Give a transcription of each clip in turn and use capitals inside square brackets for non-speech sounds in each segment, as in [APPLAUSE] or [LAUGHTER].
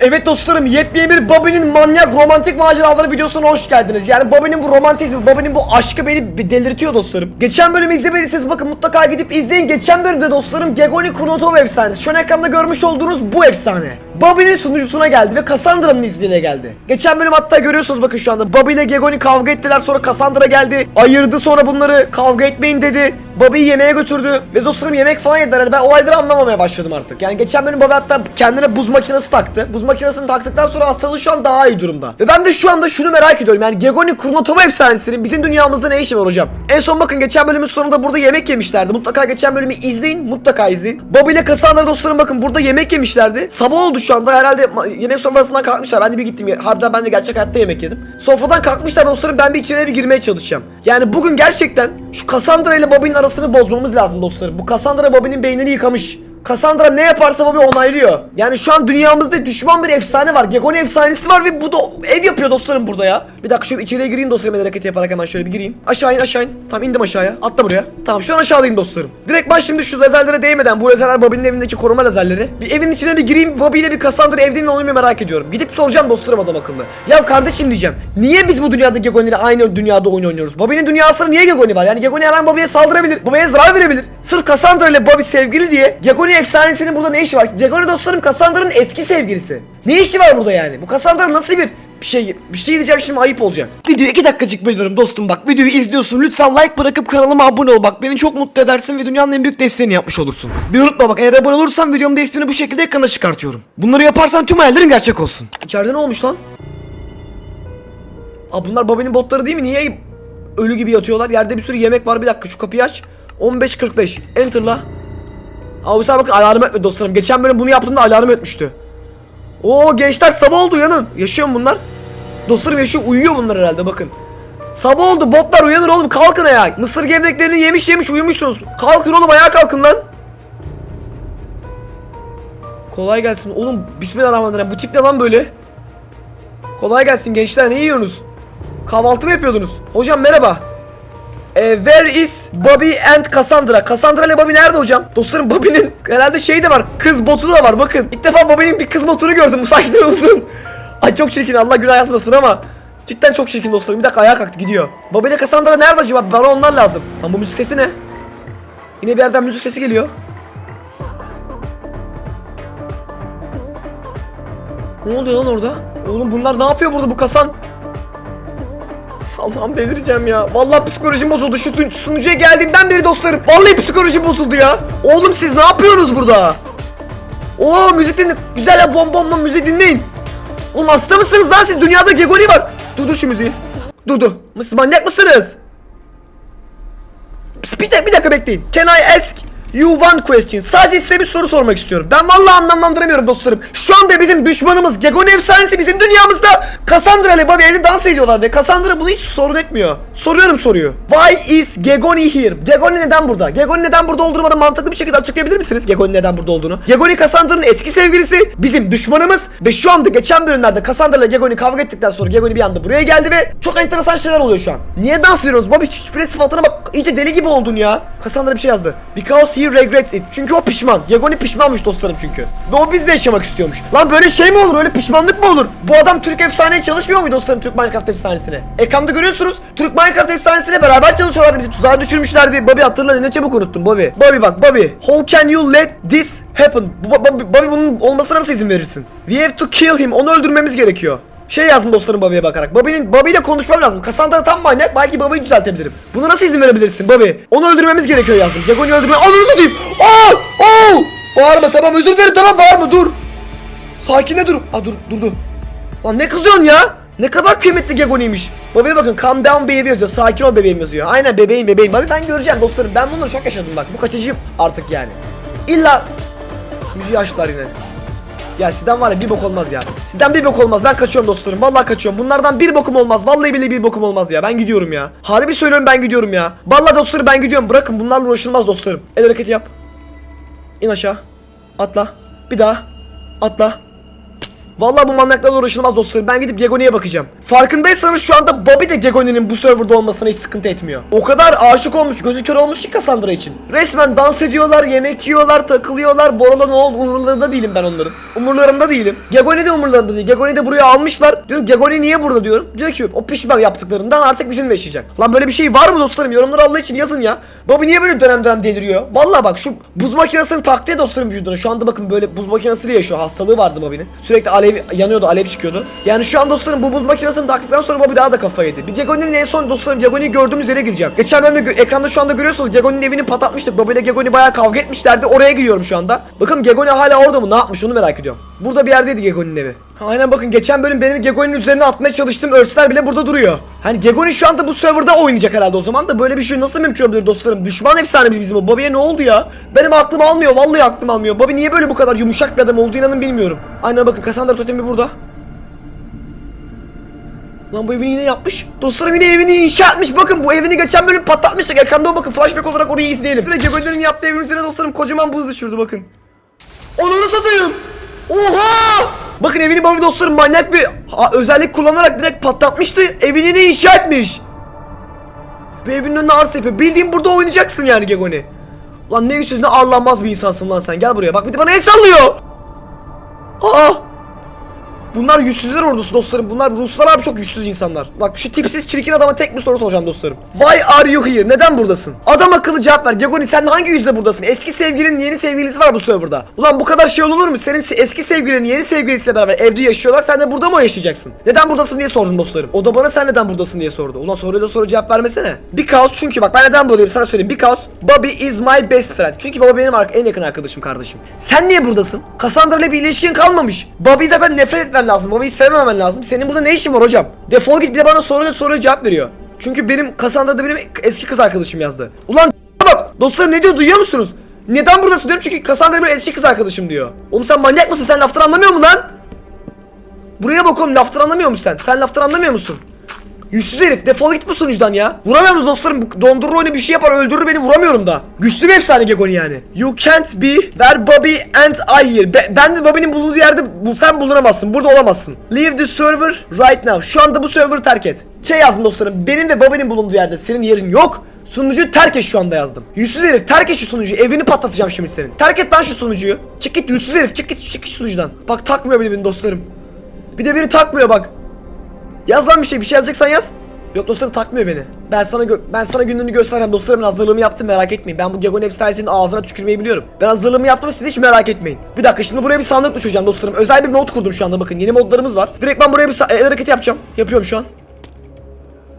Evet dostlarım yepyeni bir Bobby'nin manyak romantik maceraları videosuna hoş geldiniz. Yani Bobby'nin bu romantizmi, Bobby'nin bu aşkı beni delirtiyor dostlarım. Geçen bölümü izlemediyseniz bakın mutlaka gidip izleyin. Geçen bölümde dostlarım Gegoni Kunotov efsanesi. Şu an ekranda görmüş olduğunuz bu efsane. Bobby'nin sunucusuna geldi ve Cassandra'nın izniyle geldi. Geçen bölüm hatta görüyorsunuz bakın şu anda. Bobby ile Gegoni kavga ettiler sonra Cassandra geldi. Ayırdı sonra bunları kavga etmeyin dedi. Bobby'yi yemeğe götürdü ve dostlarım yemek falan yediler. Yani ben olayları anlamamaya başladım artık. Yani geçen bölüm Bobby hatta kendine buz makinesi taktı. Buz makinesini taktıktan sonra hastalığı şu an daha iyi durumda. Ve ben de şu anda şunu merak ediyorum. Yani Gegoni Kurnotova efsanesinin bizim dünyamızda ne işi var hocam? En son bakın geçen bölümün sonunda burada yemek yemişlerdi. Mutlaka geçen bölümü izleyin. Mutlaka izleyin. Bobby ile Cassandra dostlarım bakın burada yemek yemişlerdi. Sabah oldu şu anda herhalde yemek sofrasından kalkmışlar. Ben de bir gittim. Harbiden ben de gerçek hayatta yemek yedim. Sofradan kalkmışlar dostlarım. Ben bir içeriye bir girmeye çalışacağım. Yani bugün gerçekten şu Cassandra ile Bobby'nin arasını bozmamız lazım dostlarım. Bu Cassandra Bobby'nin beynini yıkamış. Cassandra ne yaparsa Bobby onaylıyor. Yani şu an dünyamızda düşman bir efsane var. Gegoni efsanesi var ve bu da ev yapıyor dostlarım burada ya. Bir dakika şöyle içeriye gireyim dostlarım el hareketi yaparak hemen şöyle bir gireyim. Aşağı in aşağı in. Tamam indim aşağıya. Atla buraya. Tamam şu an aşağıdayım dostlarım. Direkt ben şimdi şu lazerlere değmeden bu lazerler Bobby'nin evindeki koruma lazerleri. Bir evin içine bir gireyim Bobby ile bir Cassandra evde mi onu merak ediyorum. Gidip soracağım dostlarım adam akıllı. Ya kardeşim diyeceğim. Niye biz bu dünyada Gegoni ile aynı dünyada oyun oynuyoruz? Bobby'nin dünyasında niye Gegoni var? Yani Gegoni her an Bobby'ye saldırabilir. Bobby'ye zarar verebilir. Sırf Cassandra ile Bobby sevgili diye Gegoni efsanesinin burada ne işi var? Gegoni dostlarım Cassandra'nın eski sevgilisi. Ne işi var burada yani? Bu Cassandra nasıl bir şey bir şey diyeceğim şimdi ayıp olacak. Videoyu iki dakikacık bölüyorum dostum bak. Videoyu izliyorsun. Lütfen like bırakıp kanalıma abone ol. Bak beni çok mutlu edersin ve dünyanın en büyük desteğini yapmış olursun. Bir unutma bak eğer abone olursan videomda ismini bu şekilde ekrana çıkartıyorum. Bunları yaparsan tüm hayallerin gerçek olsun. İçeride ne olmuş lan? Aa bunlar babanın botları değil mi? Niye ölü gibi yatıyorlar? Yerde bir sürü yemek var. Bir dakika şu kapıyı aç. 15.45. Enter'la. Sen bakın alarm etmedi dostlarım. Geçen bölüm bunu yaptığımda alarm etmişti. Oo gençler sabah oldu uyanın. Yaşıyor mu bunlar? Dostlarım yaşıyor uyuyor bunlar herhalde bakın. Sabah oldu botlar uyanın oğlum kalkın ayağa. Mısır gevreklerini yemiş yemiş uyumuşsunuz. Kalkın oğlum ayağa kalkın lan. Kolay gelsin oğlum bismillahirrahmanirrahim bu tip ne lan böyle? Kolay gelsin gençler ne yiyorsunuz? Kahvaltı mı yapıyordunuz? Hocam merhaba. Ee, where is Bobby and Cassandra? Cassandra ile Bobby nerede hocam? Dostlarım Bobby'nin herhalde şeyi de var. Kız botu da var bakın. İlk defa Bobby'nin bir kız botunu gördüm. Bu saçları [LAUGHS] uzun. Ay çok çirkin Allah günah yazmasın ama. Cidden çok çirkin dostlarım. Bir dakika ayağa kalktı gidiyor. Bobby ile Cassandra nerede acaba? Bana onlar lazım. Lan bu müzik sesi ne? Yine bir yerden müzik sesi geliyor. Ne oluyor lan orada? Oğlum bunlar ne yapıyor burada bu kasan? Allah'ım delireceğim ya. Vallahi psikolojim bozuldu. Şu sun- sunucuya geldiğimden beri dostlarım. Vallahi psikolojim bozuldu ya. Oğlum siz ne yapıyorsunuz burada? Oo müzik dinle. Güzel ya bom bom bom müzik dinleyin. Oğlum hasta mısınız lan siz? Dünyada Gegoni var. Dur dur şu müziği. Dur dur. Siz manyak mısınız? Bir bir dakika bekleyin. Can I ask you one question? Sadece size bir soru sormak istiyorum. Ben vallahi anlamlandıramıyorum dostlarım. Şu anda bizim düşmanımız Gegoni efsanesi bizim dünyamızda Cassandra ile Bobby evde dans ediyorlar ve Cassandra bunu hiç sorun etmiyor. Soruyorum soruyu. Why is Gegoni here? Gegoni neden burada? Gegoni neden burada olduğunu mantıklı bir şekilde açıklayabilir misiniz? Gegoni neden burada olduğunu? Gegoni Cassandra'nın eski sevgilisi, bizim düşmanımız ve şu anda geçen bölümlerde Cassandra ile Gegoni kavga ettikten sonra Gegoni bir anda buraya geldi ve çok enteresan şeyler oluyor şu an. Niye dans ediyoruz? Bobby şüpheli sıfatına bak iyice deli gibi oldun ya. Cassandra bir şey yazdı. Because he regrets it. Çünkü o pişman. Gegoni pişmanmış dostlarım çünkü. Ve o bizle yaşamak istiyormuş. Lan böyle şey mi olur? Öyle pişmanlık mı olur? Bu adam Türk efsaneye çalışmıyor muydu dostlarım Türk Minecraft efsanesine? Ekranda görüyorsunuz. Türk Minecraft efsanesiyle beraber çalışıyorlardı. Bizi tuzağa düşürmüşlerdi. Bobby hatırla ne çabuk unuttun Bobby. Bobby bak Bobby. How can you let this happen? Bobby, Bobby bunun olmasına nasıl izin verirsin? We have to kill him. Onu öldürmemiz gerekiyor. Şey yazdım dostlarım Bobby'ye bakarak. Bobby'nin Bobby ile konuşmam lazım. Cassandra tam manyak. Belki Bobby'yi düzeltebilirim. Bunu nasıl izin verebilirsin Bobby? Onu öldürmemiz gerekiyor yazdım. Gegoni'yi öldürme. Ananı satayım. Aa! Oo! Bağırma tamam özür dilerim tamam bağırma dur. Sakine dur. Aa dur durdu. Lan ne kızıyorsun ya? Ne kadar kıymetli Gegoni'ymiş. Bobby'ye bakın calm down baby yazıyor. Sakin ol bebeğim yazıyor. Aynen bebeğim bebeğim. Bobby ben göreceğim dostlarım. Ben bunları çok yaşadım bak. Bu kaçıncıyım artık yani. İlla müziği açtılar yine. Ya sizden var ya bir bok olmaz ya. Sizden bir bok olmaz. Ben kaçıyorum dostlarım. Vallahi kaçıyorum. Bunlardan bir bokum olmaz. Vallahi bile bir bokum olmaz ya. Ben gidiyorum ya. Harbi söylüyorum ben gidiyorum ya. Vallahi dostlarım ben gidiyorum. Bırakın bunlarla uğraşılmaz dostlarım. El hareketi yap. İn aşağı. Atla. Bir daha. Atla. Vallahi bu manyaklarla uğraşılmaz dostlarım. Ben gidip Gegoni'ye bakacağım. Farkındaysanız şu anda Bobby de Gegoni'nin bu serverda olmasına hiç sıkıntı etmiyor. O kadar aşık olmuş, gözü kör olmuş ki Cassandra için. Resmen dans ediyorlar, yemek yiyorlar, takılıyorlar. Borala ne oldu umurlarında değilim ben onların. Umurlarında değilim. Gegoni de umurlarında değil. Gegoni de buraya almışlar. Diyorum Gegoni niye burada diyorum. Diyor ki o pişman yaptıklarından artık bizimle yaşayacak. Lan böyle bir şey var mı dostlarım? Yorumları Allah için yazın ya. Bobby niye böyle dönem dönem deliriyor? Vallahi bak şu buz makinesinin taktiği dostlarım vücuduna. Şu anda bakın böyle buz makinesiyle yaşıyor. Hastalığı vardı Bobby'nin. Sürekli alev yanıyordu, alev çıkıyordu. Yani şu an dostlarım bu buz makinesini taktıktan sonra Bobby daha da kafayı yedi. Bir Gegoni'nin en son dostlarım Gegoni'yi gördüğümüz yere gideceğim. Geçen bölümde ekranda şu anda görüyorsunuz Gegoni'nin evini patlatmıştık. Bobby ile Gegoni bayağı kavga etmişlerdi. Oraya gidiyorum şu anda. Bakın Gegoni hala orada mı? Ne yapmış onu merak ediyorum. Burada bir yerdeydi Gegoni'nin evi. Aynen bakın geçen bölüm benim Gegoni'nin üzerine atmaya çalıştığım örsler bile burada duruyor. Hani Gegoni şu anda bu serverda oynayacak herhalde o zaman da böyle bir şey nasıl mümkün olabilir dostlarım? Düşman efsanemiz bizim o. Bobby'ye ne oldu ya? Benim aklım almıyor. Vallahi aklım almıyor. Bobby niye böyle bu kadar yumuşak bir adam olduğu inanın bilmiyorum. Aynen bakın Cassandra totemi burada. Lan bu evini yine yapmış. Dostlarım yine evini inşa etmiş. Bakın bu evini geçen bölüm patlatmıştık. Ekranda bakın flashback olarak orayı izleyelim. Direkt Gegoni'nin yaptığı evin üzerine dostlarım kocaman buz düşürdü bakın. Onunu satayım. Oha! Bakın evini Bobby dostlarım manyak bir ha, özellik kullanarak direkt patlatmıştı. Evini de inşa etmiş. Ve evinin önüne az yapıyor. Bildiğin burada oynayacaksın yani Gegoni. Lan ne yüzsüz ne arlanmaz bir insansın lan sen. Gel buraya. Bak bir de bana el sallıyor. Aa! Bunlar yüzsüzler ordusu dostlarım. Bunlar Ruslar abi çok yüzsüz insanlar. Bak şu tipsiz çirkin adama tek bir soru soracağım dostlarım. Why are you here? Neden buradasın? Adam akıllı cevap ver. Gegoni sen hangi yüzle buradasın? Eski sevgilinin yeni sevgilisi var bu serverda. Ulan bu kadar şey olur mu? Senin se- eski sevgilinin yeni sevgilisiyle beraber evde yaşıyorlar. Sen de burada mı yaşayacaksın? Neden buradasın diye sordum dostlarım. O da bana sen neden buradasın diye sordu. Ulan soruya da soru cevap vermesene. Because çünkü bak ben neden buradayım sana söyleyeyim. Because Bobby is my best friend. Çünkü Bobby benim en yakın arkadaşım kardeşim. Sen niye buradasın? Cassandra ile bir ilişkin kalmamış. Bobby'yi zaten nefret etmen lazım. Bobby'yi sevmemen lazım. Senin burada ne işin var hocam? Defol git bir de bana soruya soruya cevap veriyor. Çünkü benim Cassandra da benim eski kız arkadaşım yazdı. Ulan [LAUGHS] bak dostlarım ne diyor duyuyor musunuz? Neden buradasın diyorum çünkü Cassandra benim eski kız arkadaşım diyor. Oğlum sen manyak mısın? Sen laftan anlamıyor musun lan? Buraya bak oğlum laftan anlamıyor musun sen? Sen laftan anlamıyor musun? Yüzsüz herif defol git bu sunucudan ya. Vuramıyorum dostlarım. Dondurur oyunu bir şey yapar öldürür beni vuramıyorum da. Güçlü bir efsane Gegoni yani. You can't be where Bobby and I here. Be- ben de Bobby'nin bulunduğu yerde bu sen bulunamazsın. Burada olamazsın. Leave the server right now. Şu anda bu server'ı terk et. Şey yazdım dostlarım. Benim ve Bobby'nin bulunduğu yerde senin yerin yok. Sunucuyu terk et şu anda yazdım. Yüzsüz herif terk et şu sunucuyu. Evini patlatacağım şimdi senin. Terk et lan şu sunucuyu. Çık git yüzsüz herif çık git çık git sunucudan. Bak takmıyor beni dostlarım. Bir de biri takmıyor bak. Yaz lan bir şey, bir şey yazacaksan yaz. Yok dostlarım takmıyor beni. Ben sana ben sana gününü göstereceğim dostlarım hazırlığımı yaptım merak etmeyin. Ben bu Gegon Efsanesi'nin ağzına tükürmeyi biliyorum. Ben hazırlığımı yaptım siz hiç merak etmeyin. Bir dakika şimdi buraya bir sandık düşüreceğim dostlarım. Özel bir mod kurdum şu anda bakın yeni modlarımız var. Direkt ben buraya bir el hareketi yapacağım. Yapıyorum şu an.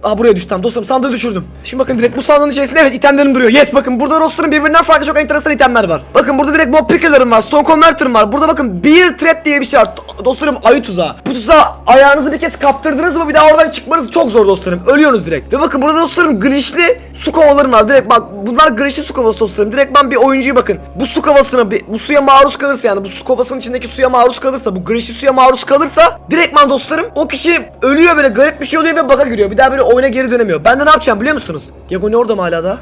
Aa buraya düştüm tamam dostlarım sandığı düşürdüm. Şimdi bakın direkt bu sandığın içerisinde evet itemlerim duruyor. Yes bakın burada dostlarım birbirinden farklı çok enteresan itemler var. Bakın burada direkt mob picker'larım var. Stone converter'ım var. Burada bakın beer trap diye bir şey var. Do- Dostlarım ayı tuzağı. Bu tuzağa ayağınızı bir kez kaptırdınız mı bir daha oradan çıkmanız çok zor dostlarım. Ölüyorsunuz direkt. Ve bakın burada dostlarım glitchli su kovalarım var. Direkt bak bunlar glitchli su kovası dostlarım. Direkt ben bir oyuncuyu bakın. Bu su kovasına bir bu suya maruz kalırsa yani bu su kovasının içindeki suya maruz kalırsa bu glitchli suya maruz kalırsa direktman dostlarım o kişi ölüyor böyle garip bir şey oluyor ve bug'a giriyor. Bir daha böyle oyuna geri dönemiyor. Ben de ne yapacağım biliyor musunuz? Yagoni orada mı hala da?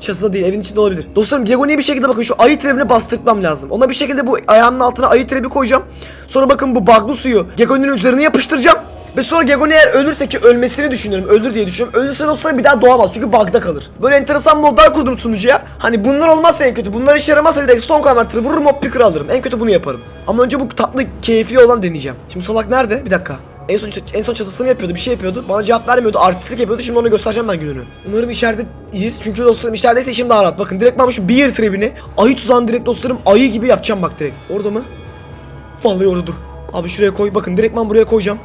Çatıda değil evin içinde olabilir. Dostlarım Diagona'yı bir şekilde bakın şu ayı trebini bastırtmam lazım. Ona bir şekilde bu ayağının altına ayı trebi koyacağım. Sonra bakın bu bug'lı suyu Diagona'nın üzerine yapıştıracağım. Ve sonra Gegoni eğer ölürse ki ölmesini düşünüyorum. Ölür diye düşünüyorum. Ölürse dostlarım bir daha doğamaz. Çünkü bug'da kalır. Böyle enteresan modlar kurdum sunucuya. Hani bunlar olmazsa en kötü. Bunlar işe yaramazsa direkt Stone Converter'ı vururum hop picker alırım. En kötü bunu yaparım. Ama önce bu tatlı keyifli olan deneyeceğim. Şimdi salak nerede? Bir dakika. En son, en son çatısını yapıyordu, bir şey yapıyordu. Bana cevap vermiyordu, artistlik yapıyordu. Şimdi ona göstereceğim ben gününü. Umarım içeridedir. Çünkü dostlarım içerideyse işim daha rahat. Bakın direkt ben şu beer trebini ayı tuzağını direkt dostlarım ayı gibi yapacağım bak direkt. Orada mı? Vallahi orada dur. Abi şuraya koy. Bakın direkt ben buraya koyacağım.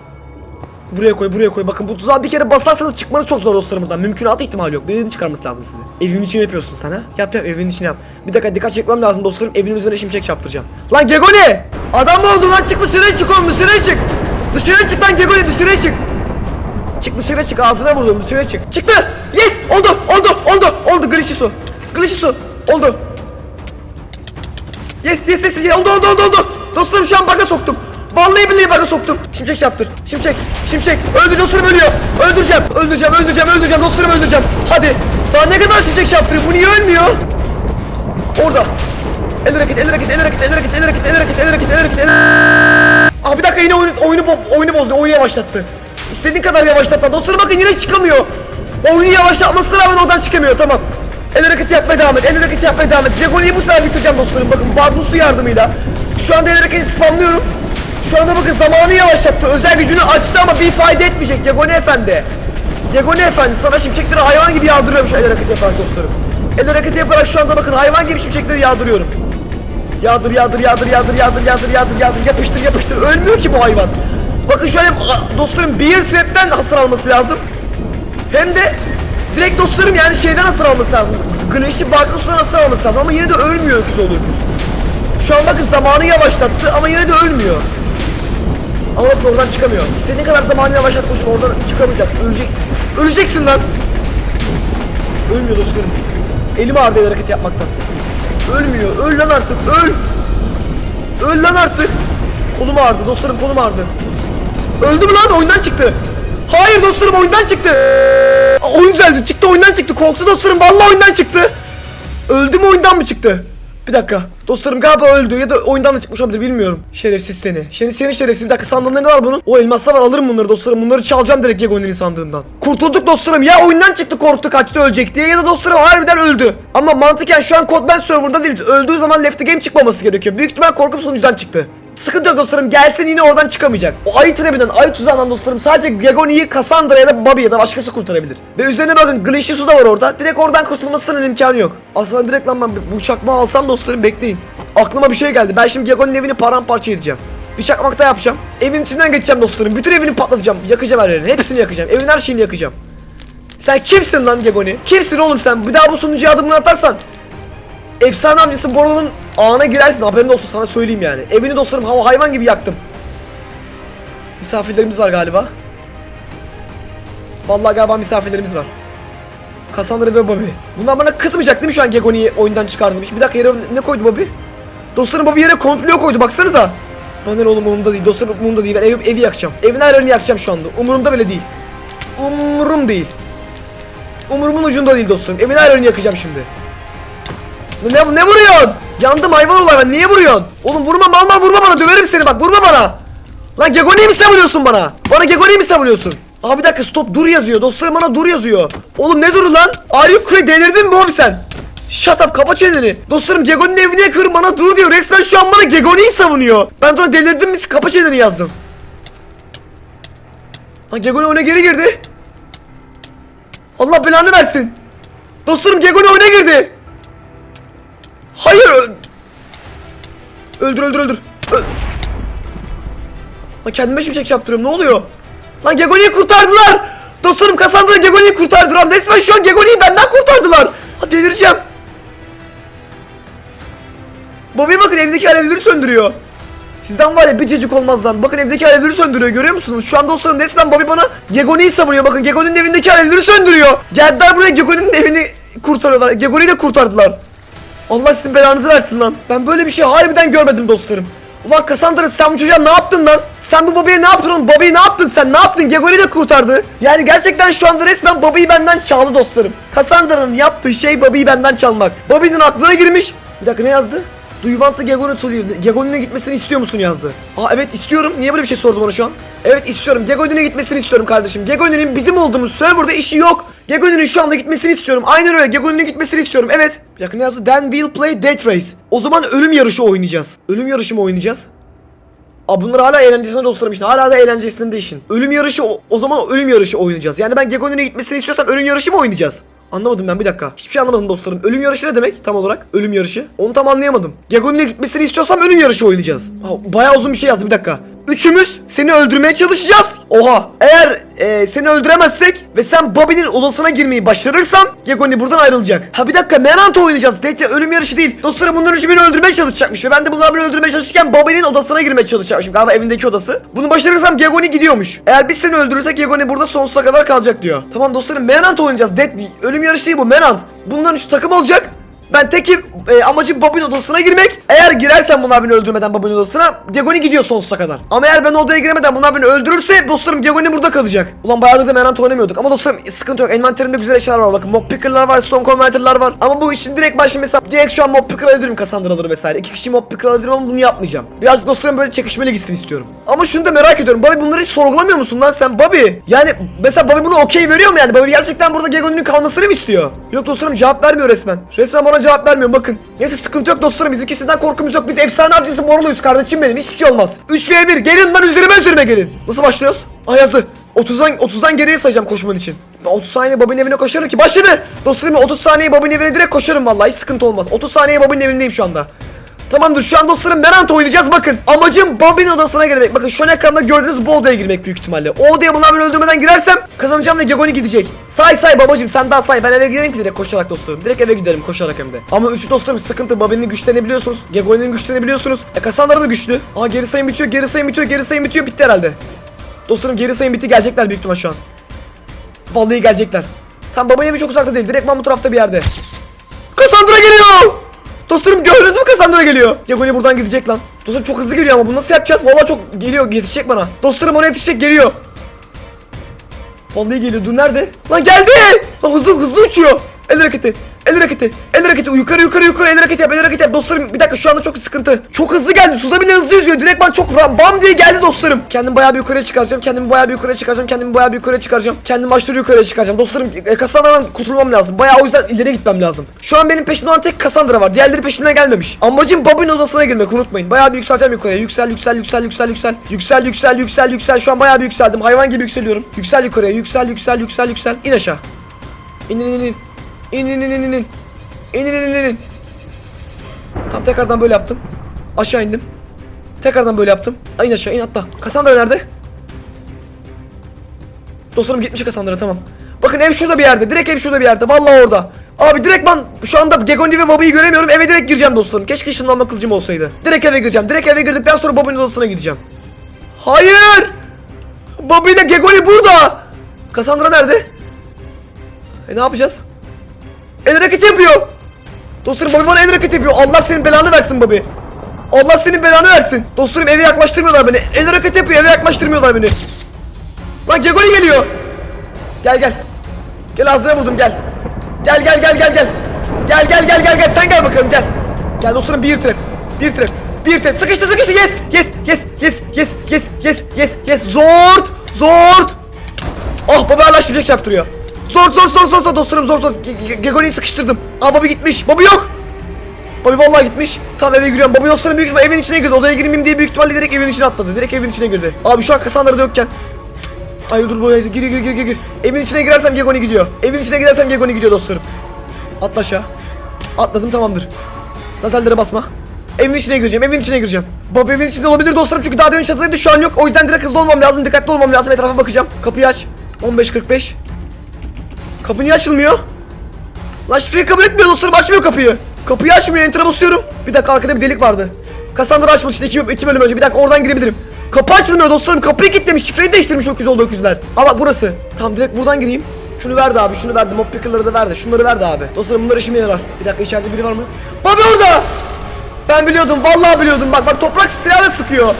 Buraya koy, buraya koy. Bakın bu tuzağa bir kere basarsanız çıkmanız çok zor dostlarım buradan. Mümkünatı ihtimali yok. Birinin çıkarması lazım size. Evin içine yapıyorsun sen ha. Yap yap evin içine yap. Bir dakika dikkat çekmem lazım dostlarım. Evin üzerine şimşek çarptıracağım. Lan Gegoni! Adam mı oldu lan? Çık dışarıya çık oğlum dışarıya çık. Dışarıya çık lan Gegoni dışarıya çık. Çık dışarıya çık ağzına vurdum dışarıya çık. Çıktı. Yes oldu oldu oldu oldu glitchy su. Glitchy su oldu. Yes yes yes yes oldu oldu oldu oldu. Dostlarım şu an baka soktum. Vallahi billahi baka soktum. Şimşek çarptır. Şimşek. Şimşek. Öldür dostlarım ölüyor. Öldüreceğim. Öldüreceğim. Öldüreceğim. Öldüreceğim. Dostlarım öldüreceğim. Hadi. Daha ne kadar şimşek çarptırayım? Bu niye ölmüyor? Orada. El hareket, el hareket, el hareket, el hareket, el hareket, el hareket, el hareket, el hareket, el hareket. Aa bir dakika yine oyunu, oyunu, bo- oyunu bozdu. Oyunu yavaşlattı. İstediğin kadar yavaşlat. Dostlarım bakın yine çıkamıyor. Oyunu yavaşlatmasına rağmen oradan çıkamıyor. Tamam. El hareketi yapmaya devam et. El hareketi yapmaya devam et. Gegoni'yi bu sefer bitireceğim dostlarım. Bakın Magnus'u yardımıyla. Şu anda el hareketi spamlıyorum. Şu anda bakın zamanı yavaşlattı. Özel gücünü açtı ama bir fayda etmeyecek Gegoni Efendi. Gegoni Efendi sana şimşekleri hayvan gibi yağdırıyorum şu el hareketi yaparak dostlarım. El hareketi yaparak şu anda bakın hayvan gibi şimşekleri yağdırıyorum. Yağdır yağdır yağdır yağdır yağdır yağdır yağdır yağdır yapıştır yapıştır ölmüyor ki bu hayvan. Bakın şöyle dostlarım Bear Trap'ten hasar alması lazım. Hem de direkt dostlarım yani şeyden hasar alması lazım. Glitch'li Barkas'tan hasar alması lazım ama yine de ölmüyor öküz oğlu öküz. Şu an bakın zamanı yavaşlattı ama yine de ölmüyor. Ama bakın oradan çıkamıyor. İstediğin kadar zamanı yavaşlatmışım oradan çıkamayacaksın. Öleceksin. Öleceksin lan. Ölmüyor dostlarım. Elim ağrıdı hareket yapmaktan. Ölmüyor. Öl lan artık. Öl. Öl lan artık. Kolum ağrıdı dostlarım kolum ağrıdı. Öldü mü lan? Oyundan çıktı. Hayır dostlarım oyundan çıktı. Oyun düzeldi. Çıktı oyundan çıktı. Korktu dostlarım. Vallahi oyundan çıktı. Öldü mü oyundan mı çıktı? Bir dakika. Dostlarım galiba öldü ya da oyundan da çıkmış olabilir bilmiyorum. Şerefsiz seni. Seni senin şerefsiz. Bir dakika sandığında ne var bunun? O elmaslar var alırım bunları dostlarım. Bunları çalacağım direkt Yego'nun sandığından. Kurtulduk dostlarım. Ya oyundan çıktı korktu kaçtı ölecek diye ya da dostlarım harbiden öldü. Ama mantıken şu an Codman serverda değiliz. Öldüğü zaman left game çıkmaması gerekiyor. Büyük ihtimal korkup sonuçtan çıktı. Sıkıntı yok dostlarım gelsin yine oradan çıkamayacak. O ayı trebinden, ayı tuzağından dostlarım sadece Gagoni'yi Cassandra ya da Bobby ya da başkası kurtarabilir. Ve üzerine bakın Glitch'i su da var orada. Direkt oradan kurtulmasının imkanı yok. Aslında direkt lan ben bu çakmağı alsam dostlarım bekleyin. Aklıma bir şey geldi. Ben şimdi Gagoni'nin evini paramparça edeceğim. Bir çakmak da yapacağım. Evin içinden geçeceğim dostlarım. Bütün evini patlatacağım. Yakacağım her yerini. Hepsini yakacağım. Evin her şeyini yakacağım. Sen kimsin lan Gegoni? Kimsin oğlum sen? Bir daha bu sunucuya adımını atarsan Efsane amcası Borlo'nun ağına girersin haberin olsun sana söyleyeyim yani. Evini dostlarım hava hayvan gibi yaktım. Misafirlerimiz var galiba. Vallahi galiba misafirlerimiz var. Cassandra ve Bobby. Bunlar bana kızmayacak değil mi şu an Gegoni'yi oyundan çıkardım? Bir dakika yere ne koydu Bobby? Dostlarım Bobby yere komplo koydu baksanıza. Bana ne oğlum umurumda değil. Dostlarım umurumda değil. Ben evi, evi yakacağım. Evin her yerini yakacağım şu anda. Umurumda bile değil. Umurum değil. Umurumun ucunda değil dostlarım. Evin her yerini yakacağım şimdi. Ne, ne vuruyorsun? Yandım hayvan ol hayvan niye vuruyorsun? Oğlum vurma mal mal vurma bana döverim seni bak vurma bana. Lan Gegoni'yi mi savunuyorsun bana? Bana Gegoni'yi mi savunuyorsun? Abi bir dakika stop dur yazıyor dostlarım bana dur yazıyor. Oğlum ne duru lan? Are you crazy delirdin mi abi sen? Shut up kapa çeneni. Dostlarım Gegoni'nin evine yakıyorum bana dur diyor. Resmen şu an bana Gegoni'yi savunuyor. Ben de delirdim mi kapa çeneni yazdım. Lan Gegoni oyuna geri girdi. Allah belanı versin. Dostlarım Gegoni oyuna girdi. Hayır. Öldür öldür öldür. Ö- Lan kendime şimşek yaptırıyorum ne oluyor? Lan Gegoni'yi kurtardılar. Dostlarım Cassandra Gegoni'yi kurtardılar. Resmen şu an Gegoni'yi benden kurtardılar. Ha delireceğim. Bobby bakın evdeki alevleri söndürüyor. Sizden var ya bir cacık olmaz lan. Bakın evdeki alevleri söndürüyor görüyor musunuz? Şu an dostlarım resmen Bobby bana Gegoni'yi savunuyor. Bakın Gegoni'nin evindeki alevleri söndürüyor. Geldiler buraya Gegoni'nin evini kurtarıyorlar. Gegoni'yi de kurtardılar. Allah sizin belanızı versin lan. Ben böyle bir şey harbiden görmedim dostlarım. Ulan Cassandra sen bu çocuğa ne yaptın lan? Sen bu Bobby'ye ne yaptın oğlum? Bobby'yi ne yaptın sen? Ne yaptın? Gegori de kurtardı. Yani gerçekten şu anda resmen Bobby'yi benden çaldı dostlarım. Cassandra'nın yaptığı şey Bobby'yi benden çalmak. Bobby'nin aklına girmiş. Bir dakika ne yazdı? Do you want the? Gegoni'ne gitmesini istiyor musun yazdı. Aa evet istiyorum. Niye böyle bir şey sordu bana şu an? Evet istiyorum. Gegoni'ne gitmesini istiyorum kardeşim. Gegoni'nin bizim olduğumuz serverda işi yok. Gegoni'nin şu anda gitmesini istiyorum. Aynen öyle. Gegoni'nin gitmesini istiyorum. Evet. Bir dakika ne yazdı? Then we'll play Death Race. O zaman ölüm yarışı oynayacağız. Ölüm yarışı mı oynayacağız? Aa bunlar hala eğlencesine dostlarım işte. Hala da eğlencesinde işin. Ölüm yarışı o, o zaman ölüm yarışı oynayacağız. Yani ben Gegoni'ne gitmesini istiyorsam ölüm yarışı mı oynayacağız? Anlamadım ben bir dakika. Hiçbir şey anlamadım dostlarım. Ölüm yarışı ne demek tam olarak? Ölüm yarışı. Onu tam anlayamadım. Gegoni'ne gitmesini istiyorsam ölüm yarışı oynayacağız. Aa, bayağı uzun bir şey yazdı bir dakika. Üçümüz seni öldürmeye çalışacağız. Oha. Eğer e, seni öldüremezsek ve sen Bobby'nin odasına girmeyi başarırsan Gegoni buradan ayrılacak. Ha bir dakika Menant oynayacağız. Date ölüm yarışı değil. Dostlarım bunların üçü beni öldürmeye çalışacakmış ve ben de bunlar beni öldürmeye çalışırken Bobby'nin odasına girmeye çalışacakmışım. Galiba evindeki odası. Bunu başarırsam Gegoni gidiyormuş. Eğer biz seni öldürürsek Gegoni burada sonsuza kadar kalacak diyor. Tamam dostlarım Menant oynayacağız. Dead. Ölüm yarışı değil bu Menant. Bunların üçü takım olacak. Ben tekim e, amacım Bobby'nin odasına girmek. Eğer girersen bunlar beni öldürmeden Bobby'nin odasına Diagoni gidiyor sonsuza kadar. Ama eğer ben odaya giremeden bunlar beni öldürürse dostlarım Diagoni burada kalacak. Ulan bayağıdır da Menant oynamıyorduk. Ama dostlarım sıkıntı yok. Envanterimde güzel eşyalar var. Bakın mob picker'lar var, stone converter'lar var. Ama bu işin direkt başı mesela direkt şu an mob picker alabilirim Cassandra'ları vesaire. İki kişi mob picker alabilirim ama bunu yapmayacağım. Biraz dostlarım böyle çekişmeli gitsin istiyorum. Ama şunu da merak ediyorum. Bobby bunları hiç sorgulamıyor musun lan sen Bobby? Yani mesela Bobby bunu okey veriyor mu yani? Bobby gerçekten burada Gegoni'nin kalmasını mı istiyor? Yok dostlarım cevap vermiyor resmen. Resmen bana cevap vermiyor bakın. Neyse sıkıntı yok dostlarım. Bizim kimseden korkumuz yok. Biz efsane avcısı Borlu'yuz kardeşim benim. Hiçbir şey olmaz. 3 v 1 gelin lan üzerime üzerime gelin. Nasıl başlıyoruz? Aa yazdı. 30'dan 30'dan geriye sayacağım koşman için. Ben 30 saniye Bobby'nin evine koşarım ki başladı. Dostlarım 30 saniye Bobby'nin evine direkt koşarım vallahi hiç sıkıntı olmaz. 30 saniye Bobby'nin evindeyim şu anda. Tamamdır şu an dostlarım Merant oynayacağız bakın. Amacım Bobby'nin odasına girmek. Bakın şu an ekranda gördüğünüz bu odaya girmek büyük ihtimalle. O odaya bunlar beni öldürmeden girersem kazanacağım ve Gegoni gidecek. Say say babacım sen daha say. Ben eve giderim ki direkt koşarak dostlarım. Direkt eve giderim koşarak hem de. Ama üçü dostlarım sıkıntı. Bobby'nin güçlerini biliyorsunuz. Gegoni'nin güçlerini biliyorsunuz. E Cassandra da güçlü. Aa geri sayım bitiyor, geri sayım bitiyor, geri sayım bitiyor. Bitti herhalde. Dostlarım geri sayım bitti. Gelecekler büyük ihtimal şu an. Vallahi gelecekler. Tam babanın evi çok uzakta değil. Direkt bu tarafta bir yerde. Cassandra geliyor! Dostlarım gördünüz mü Cassandra geliyor. Diagoni buradan gidecek lan. Dostlarım çok hızlı geliyor ama bunu nasıl yapacağız? Vallahi çok geliyor yetişecek bana. Dostlarım ona yetişecek geliyor. Vallahi geliyor. Dur nerede? Lan geldi! Lan hızlı hızlı uçuyor. El hareketi. El hareketi. El hareketi. Yukarı yukarı yukarı el hareketi yap. El hareketi yap. Dostlarım bir dakika şu anda çok sıkıntı. Çok hızlı geldi. Suda bile hızlı yüzüyor. Direkt ben çok bam diye geldi dostlarım. Kendimi bayağı bir yukarıya çıkaracağım. Kendimi bayağı bir yukarıya çıkaracağım. Kendimi bayağı bir yukarıya çıkaracağım. Kendimi aşırı yukarıya çıkaracağım. Dostlarım e, Cassandra'dan kurtulmam lazım. Bayağı o yüzden ileri gitmem lazım. Şu an benim peşimde olan tek Cassandra var. Diğerleri peşimden gelmemiş. Amacım Bobby'nin odasına girmek unutmayın. Bayağı bir yükseleceğim yukarıya. Yüksel yüksel yüksel yüksel yüksel. Yüksel yüksel yüksel yüksel. Şu an bayağı bir yükseldim. Hayvan gibi yükseliyorum. Yüksel yukarıya. Yüksel yüksel yüksel yüksel. İn aşağı. İn in in in. İn in in in in in. İn in in in. Tam tekrardan böyle yaptım. Aşağı indim. Tekrardan böyle yaptım. İn aşağı in atla. Cassandra nerede? Dostlarım gitmiş Cassandra tamam. Bakın ev şurada bir yerde. Direkt ev şurada bir yerde. Vallahi orada. Abi direkt ben şu anda Gegoni ve Bobby'yi göremiyorum. Eve direkt gireceğim dostlarım. Keşke ışınlanma kılıcım olsaydı. Direkt eve gireceğim. Direkt eve girdikten sonra Bobby'nin odasına gideceğim. Hayır! Bobby ile Gegoni burada. Cassandra nerede? E ne yapacağız? El hareketi yapıyor. Dostlarım Bobby bana el hareketi yapıyor. Allah senin belanı versin Bobby. Allah senin belanı versin. Dostlarım eve yaklaştırmıyorlar beni. El hareketi yapıyor eve yaklaştırmıyorlar beni. Lan Gegoni geliyor. Gel gel. Gel ağzına vurdum gel. Gel gel gel gel gel. Gel gel gel gel gel sen gel bakalım gel. Gel dostlarım bir trap. Bir trap. Bir trap. Sıkıştı sıkıştı yes. Yes yes yes yes yes yes yes yes. Zord. Zord. Oh baba hala şimşek çarptırıyor. Zor zor zor zor zor dostlarım zor zor. Ge- Ge- Gegoni'yi sıkıştırdım. Aa baba gitmiş. Baba yok. Baba vallahi gitmiş. Tam eve giriyorum. Baba dostlarım büyük ihtimalle evin içine girdi. Odaya girmeyeyim diye büyük ihtimalle direkt evin içine atladı. Direkt evin içine girdi. Abi şu an Cassandra'da yokken. Ay dur bu gir gir gir gir gir. Evin içine girersem Gegoni gidiyor. Evin içine girersem Gegoni gidiyor dostlarım. Atla aşağı. Atladım tamamdır. Lazerlere basma. Evin içine gireceğim, evin içine gireceğim. Baba evin içinde olabilir dostlarım çünkü daha demin çatısıydı şu an yok. O yüzden direkt hızlı olmam lazım, dikkatli olmam lazım. Etrafa bakacağım. Kapıyı aç. 15.45. Kapı niye açılmıyor? Lan şifreyi kabul etmiyor dostlarım, açmıyor kapıyı. Kapıyı açmıyor, enter'a basıyorum. Bir dakika arkada bir delik vardı. Cassandra açmadı işte iki, iki bölüm önce. Bir dakika oradan girebilirim. Kapı açılmıyor dostlarım, kapıyı kilitlemiş, şifreyi değiştirmiş öküz oldu öküzler. Ama burası. Tamam direkt buradan gireyim. Şunu verdi abi, şunu verdi. Mob picker'ları da verdi. Şunları verdi abi. Dostlarım bunlar işime yarar. Bir dakika içeride biri var mı? Bobby orada! Ben biliyordum, vallahi biliyordum. Bak bak toprak silahla sıkıyor.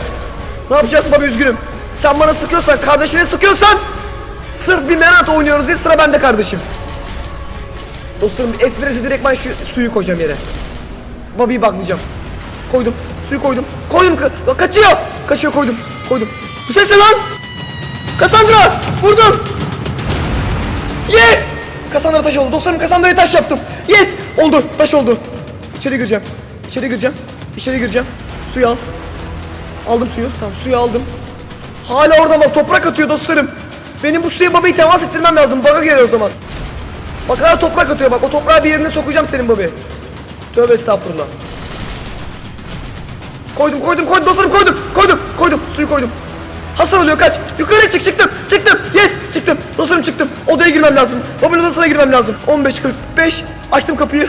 Ne yapacağız Bobby üzgünüm. Sen bana sıkıyorsan, kardeşine sıkıyorsan Sırf bir merat oynuyoruz diye sıra bende kardeşim. Dostlarım esprisi direkt ben şu suyu koyacağım yere. Bobby'yi baklayacağım. Koydum. Suyu koydum. Koydum. Ka- kaçıyor. Kaçıyor koydum. Koydum. Bu ses ne lan? Cassandra! Vurdum. Yes! Cassandra taş oldu. Dostlarım Cassandra'ya taş yaptım. Yes! Oldu. Taş oldu. İçeri gireceğim. İçeri gireceğim. İçeri gireceğim. Suyu al. Aldım suyu. Tamam suyu aldım. Hala orada ama toprak atıyor dostlarım. Benim bu suya babayı temas ettirmem lazım. Baga gelir o zaman. Bak hala toprak atıyor bak. O toprağı bir yerine sokacağım senin babi. Tövbe estağfurullah. Koydum koydum koydum dostlarım koydum. Koydum koydum. Suyu koydum. Hasar alıyor kaç. Yukarı çık çıktım. Çıktım. Yes çıktım. Dostlarım çıktım. Odaya girmem lazım. Babanın odasına girmem lazım. 15.45. Açtım kapıyı.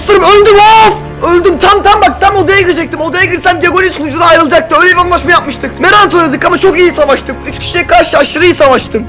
Dostlarım öldüm of! Öldüm tam tam bak tam odaya girecektim. Odaya girsem Diagonis sunucudan ayrılacaktı. Öyle bir anlaşma yapmıştık. Meranto oynadık ama çok iyi savaştım. Üç kişiye karşı aşırı iyi savaştım.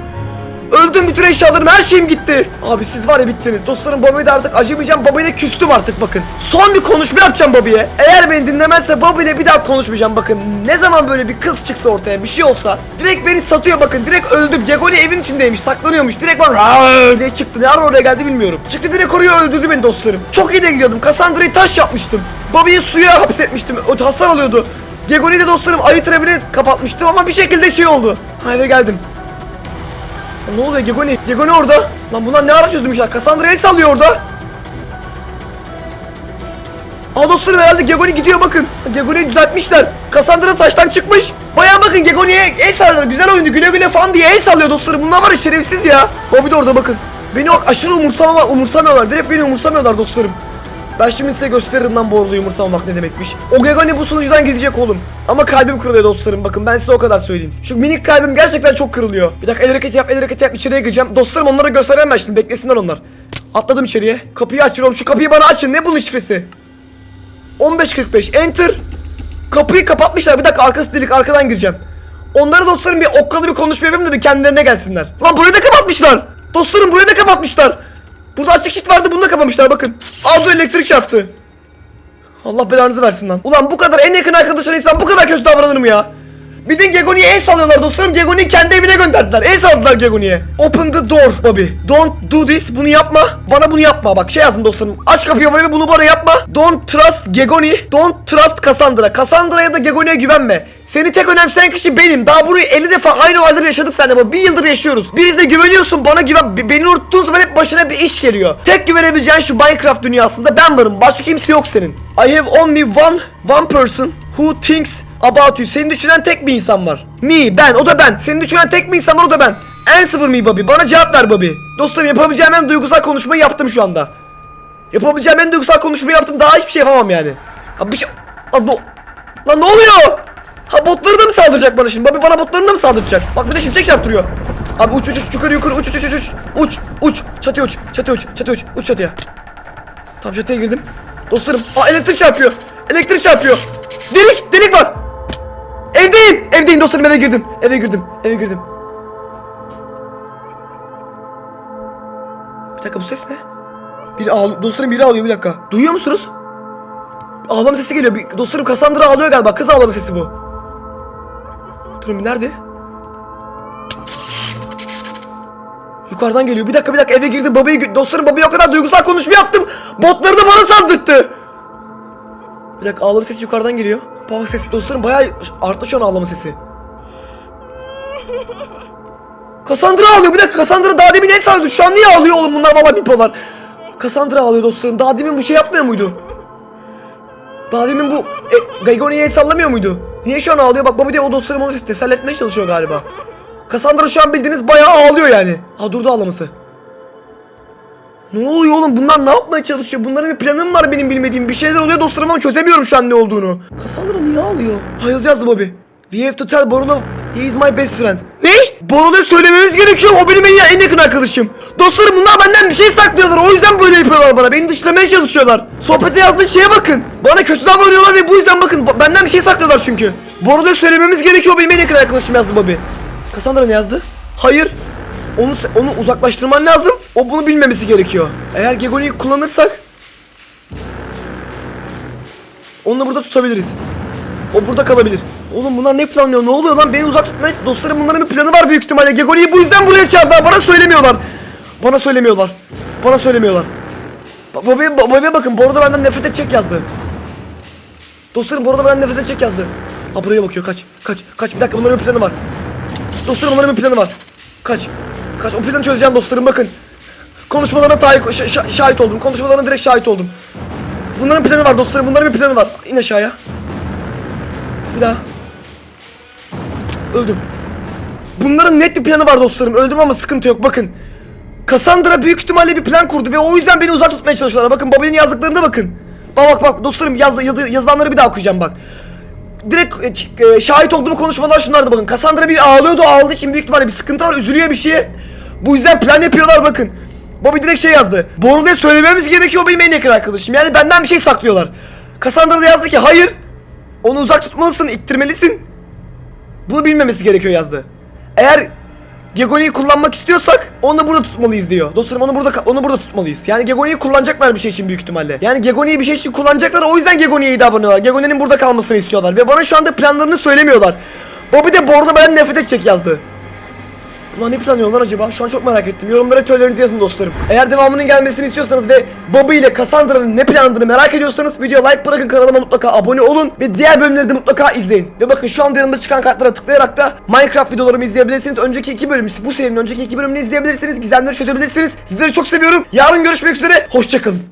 Öldüm bütün eşyalarım her şeyim gitti. Abi siz var ya bittiniz. Dostlarım Bobby'ye de artık acımayacağım. Bobby'yle küstüm artık bakın. Son bir konuşma yapacağım Bobby'ye. Eğer beni dinlemezse Bobby'yle bir daha konuşmayacağım bakın. Ne zaman böyle bir kız çıksa ortaya bir şey olsa. Direkt beni satıyor bakın. Direkt öldüm. Gegoni evin içindeymiş saklanıyormuş. Direkt bana diye çıktı. Ne ara oraya geldi bilmiyorum. Çıktı direkt oraya öldürdü beni dostlarım. Çok iyi de gidiyordum. Cassandra'yı taş yapmıştım. Bobby'yi suya hapsetmiştim. O hasar alıyordu. Gegoni'yi de dostlarım ayı trebine kapatmıştım ama bir şekilde şey oldu. Ha eve geldim. Ne oluyor Gegoni? Gegoni orada. Lan bunlar ne ara çözmüşler? Cassandra'yı sallıyor orada. Aa dostlarım herhalde Gegoni gidiyor bakın. Gegoni'yi düzeltmişler. Cassandra taştan çıkmış. Bayağı bakın Gegoni'ye el sallıyorlar. Güzel oyundu güle güle falan diye el sallıyor dostlarım. Bunlar var ya şerefsiz ya. Bobby de orada bakın. Beni aşırı umursama umursamıyorlar. Direkt beni umursamıyorlar dostlarım. Ben şimdi size gösteririm lan bu orada umursamamak ne demekmiş. O Gegoni bu sunucudan gidecek oğlum. Ama kalbim kırılıyor dostlarım bakın ben size o kadar söyleyeyim. Şu minik kalbim gerçekten çok kırılıyor. Bir dakika el hareketi yap el hareketi yap içeriye gireceğim. Dostlarım onlara gösteremem ben şimdi beklesinler onlar. Atladım içeriye. Kapıyı açıyorum şu kapıyı bana açın ne bunun şifresi? 15.45 enter. Kapıyı kapatmışlar bir dakika arkası delik arkadan gireceğim. Onlara dostlarım bir okkalı bir konuşma yapayım da bir kendilerine gelsinler. Lan burayı da kapatmışlar. Dostlarım burayı da kapatmışlar. Burada açık şit vardı bunu da kapamışlar bakın. Dur elektrik çarptı. Allah belanızı versin lan. Ulan bu kadar en yakın arkadaşlar insan bu kadar kötü davranır mı ya? Bildiğin Gegoni'ye el sallıyorlar dostlarım. Gegoni'yi kendi evine gönderdiler. El salladılar Gegoni'ye. Open the door Bobby. Don't do this. Bunu yapma. Bana bunu yapma. Bak şey yazın dostlarım. Aç kapıyı Bobby bunu bana yapma. Don't trust Gegoni. Don't trust Cassandra. Cassandra'ya da Gegoni'ye güvenme. Seni tek önemseyen kişi benim. Daha bunu 50 defa aynı olayları yaşadık seninle bu. Bir yıldır yaşıyoruz. Birizde güveniyorsun bana güven. Be- Beni unuttuğun zaman hep başına bir iş geliyor. Tek güvenebileceğin şu Minecraft dünyasında ben varım. Başka kimse yok senin. I have only one, one person who thinks about you. Seni düşünen tek bir insan var. Me, ben, o da ben. Seni düşünen tek bir insan var, o da ben. Answer me Bobby. Bana cevap ver Bobby. Dostlarım yapabileceğim en duygusal konuşmayı yaptım şu anda. Yapabileceğim en duygusal konuşmayı yaptım. Daha hiçbir şey yapamam yani. Ha bir şey... Lan ne... Lan ne oluyor? Ha botları da mı saldıracak bana şimdi? Bobby bana botlarını da mı saldıracak? Bak bir de şimşek çarptırıyor. Abi uç uç uç yukarı yukarı uç uç uç uç uç uç çatıya uç çatıya uç çatıya uç uç çatıya. Tam çatıya girdim. Dostlarım aa elektrik çarpıyor. Elektrik çarpıyor. Delik delik var. Evdeyim. Evdeyim dostlarım eve girdim. Eve girdim. Eve girdim. Bir dakika bu ses ne? Biri ağlıyor. Dostlarım biri ağlıyor bir dakika. Duyuyor musunuz? Ağlama sesi geliyor. Bir, dostlarım Cassandra ağlıyor galiba. Kız ağlama sesi bu. Durun nerede? Yukarıdan geliyor. Bir dakika bir dakika eve girdim. Babayı dostlarım babaya o kadar duygusal konuşma yaptım. Botları da bana saldırttı. Bir dakika ağlama sesi yukarıdan geliyor. Baba sesi dostlarım bayağı arttı şu an ağlama sesi. Cassandra ağlıyor. Bir dakika Cassandra daha demin el sallıyordu. Şu an niye ağlıyor oğlum bunlar valla bipolar. Cassandra ağlıyor dostlarım. Daha demin bu şey yapmıyor muydu? Daha demin bu e, Gaigoni'ye sallamıyor muydu? Niye şu an ağlıyor? Bak baba diye o dostlarım onu teselli etmeye çalışıyor galiba. Cassandra şu an bildiğiniz bayağı ağlıyor yani. Ha durdu ağlaması. Ne oluyor oğlum? Bunlar ne yapmaya çalışıyor? Bunların bir planım var benim bilmediğim. Bir şeyler oluyor dostlarım ama çözemiyorum şu an ne olduğunu. Cassandra niye ağlıyor? Ha yazı yazdı Bobby. We have to tell Boruno he is my best friend. Ne? Boruno'ya söylememiz gerekiyor. O benim en, en yakın arkadaşım. Dostlarım bunlar benden bir şey saklıyorlar. O yüzden böyle yapıyorlar bana. Beni dışlamaya çalışıyorlar. Sohbete yazdığı şeye bakın. Bana kötü davranıyorlar ve bu yüzden bakın. ba- Benden bir şey saklıyorlar çünkü. Boruno'ya söylememiz gerekiyor. O benim en yakın arkadaşım yazdı Bobby. Cassandra ne yazdı? Hayır. Onu onu uzaklaştırman lazım. O bunu bilmemesi gerekiyor. Eğer Gegoni'yi kullanırsak onu burada tutabiliriz. O burada kalabilir. Oğlum bunlar ne planlıyor? Ne oluyor lan? Beni uzak tutmaya... Dostlarım bunların bir planı var büyük ihtimalle. Gegoni'yi bu yüzden buraya çağırdılar. Bana söylemiyorlar. Bana söylemiyorlar. Bana söylemiyorlar. Ba- Babaya, babaya bakın. Bordo benden nefret edecek yazdı. Dostlarım Bordo benden nefret edecek yazdı. Ha buraya bakıyor. Kaç. Kaç. Kaç. Bir dakika bunların bir planı var. Dostlarım bunların bir planı var. Kaç. Kaç. O planı çözeceğim dostlarım bakın. Konuşmalarına şa- şahit oldum. Konuşmalarına direkt şahit oldum. Bunların planı var dostlarım. Bunların bir planı var. İn aşağıya. Bir daha. Öldüm. Bunların net bir planı var dostlarım. Öldüm ama sıkıntı yok. Bakın. Cassandra büyük ihtimalle bir plan kurdu ve o yüzden beni uzak tutmaya çalışıyorlar. Bakın babanın yazdıklarına bakın. Bak bak bak dostlarım yaz, yazı- yazılanları bir daha okuyacağım bak. Direkt e, e, şahit olduğum konuşmalar şunlardı bakın. Cassandra bir ağlıyordu ağladığı için büyük ihtimalle bir sıkıntı var üzülüyor bir şeye. Bu yüzden plan yapıyorlar bakın. Bobby direkt şey yazdı. Borulu'ya söylememiz gerekiyor benim en yakın arkadaşım. Yani benden bir şey saklıyorlar. Cassandra da yazdı ki hayır. Onu uzak tutmalısın, ittirmelisin. Bunu bilmemesi gerekiyor yazdı. Eğer Gegoni'yi kullanmak istiyorsak onu burada tutmalıyız diyor. Dostlarım onu burada onu burada tutmalıyız. Yani Gegoni'yi kullanacaklar bir şey için büyük ihtimalle. Yani Gegoni'yi bir şey için kullanacaklar o yüzden Gegoni'ye davranıyorlar. Gegoni'nin burada kalmasını istiyorlar ve bana şu anda planlarını söylemiyorlar. Bobby de Bordo benden nefret edecek yazdı. Bunlar ne planlıyorlar acaba? Şu an çok merak ettim. Yorumlara teorilerinizi yazın dostlarım. Eğer devamının gelmesini istiyorsanız ve Bobby ile Cassandra'nın ne planladığını merak ediyorsanız videoya like bırakın kanalıma mutlaka abone olun ve diğer bölümleri de mutlaka izleyin. Ve bakın şu anda yanımda çıkan kartlara tıklayarak da Minecraft videolarımı izleyebilirsiniz. Önceki iki bölüm, bu serinin önceki iki bölümünü izleyebilirsiniz. Gizemleri çözebilirsiniz. Sizleri çok seviyorum. Yarın görüşmek üzere. Hoşçakalın.